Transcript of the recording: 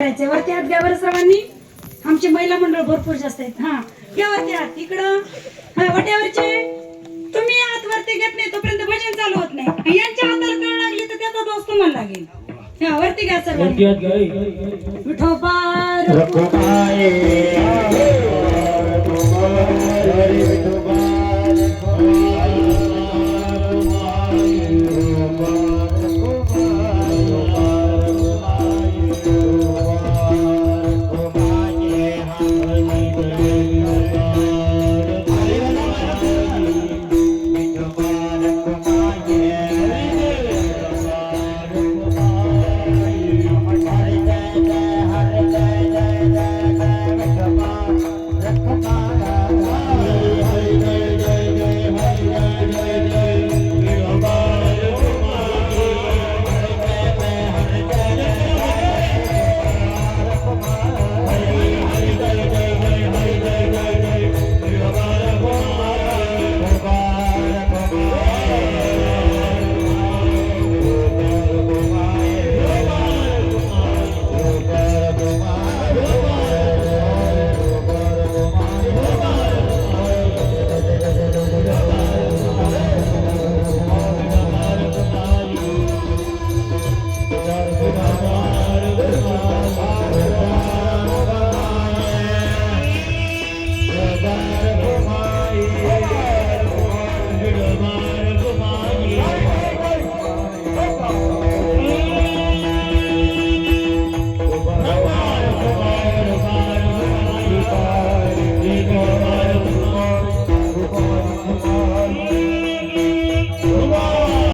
करायचंय वरती हात घ्या बरं सर्वांनी. आमचे महिला मंडळ भरपूर जास्त आहेत. हा घ्या वरती हात इकडं. हा वट्यावरचे. तुम्ही हात वरती घेत नाही तोपर्यंत भजन चालू होत नाही. यांच्या हाताला कळ लागली तर त्याचा दोष तुम्हाला लागेल. हा वरती घ्या सर्वांनी. विठोबा Lord,